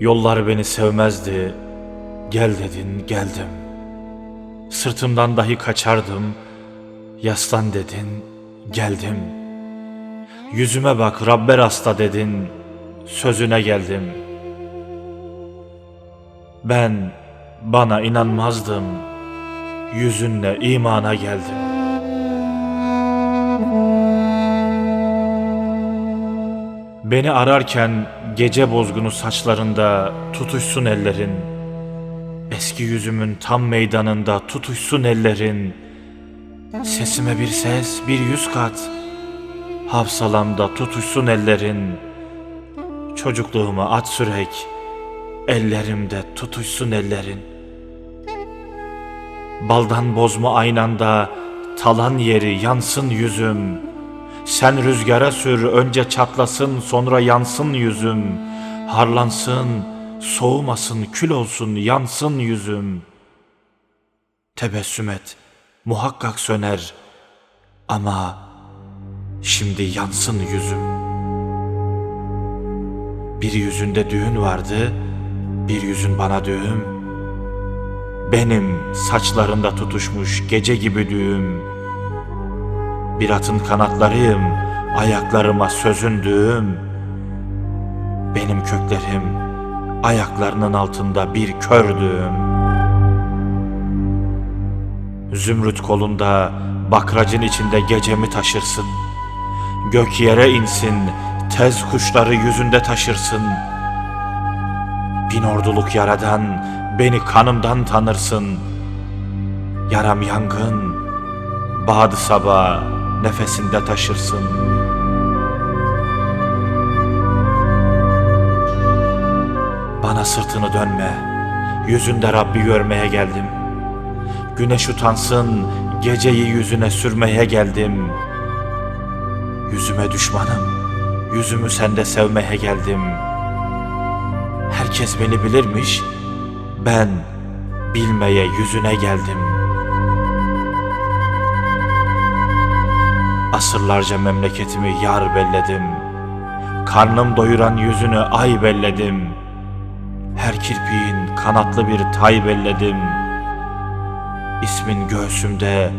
Yollar beni sevmezdi. Gel dedin, geldim. Sırtımdan dahi kaçardım. Yaslan dedin, geldim. Yüzüme bak Rabber hasta dedin. Sözüne geldim. Ben bana inanmazdım. Yüzünle imana geldim. Beni ararken gece bozgunu saçlarında tutuşsun ellerin. Eski yüzümün tam meydanında tutuşsun ellerin. Sesime bir ses, bir yüz kat. Hafsalamda tutuşsun ellerin. Çocukluğuma at sürek. Ellerimde tutuşsun ellerin. Baldan bozma aynanda talan yeri yansın yüzüm. Sen rüzgara sür önce çatlasın sonra yansın yüzüm. Harlansın, soğumasın, kül olsun, yansın yüzüm. Tebessüm et, muhakkak söner. Ama şimdi yansın yüzüm. Bir yüzünde düğün vardı, bir yüzün bana düğüm. Benim saçlarında tutuşmuş gece gibi düğüm. Bir atın kanatlarıyım, ayaklarıma sözün düğüm. Benim köklerim ayaklarının altında bir kör düğüm. Zümrüt kolunda, bakracın içinde gecemi taşırsın. Gök yere insin, tez kuşları yüzünde taşırsın. Bin orduluk yaradan, beni kanımdan tanırsın. Yaram yangın, Badı sabah nefesinde taşırsın. Bana sırtını dönme, yüzünde Rabbi görmeye geldim. Güneş utansın, geceyi yüzüne sürmeye geldim. Yüzüme düşmanım, yüzümü sende sevmeye geldim. Herkes beni bilirmiş, ben bilmeye yüzüne geldim.'' Asırlarca memleketimi yar belledim. Karnım doyuran yüzünü ay belledim. Her kirpiğin kanatlı bir tay belledim. İsmin göğsümde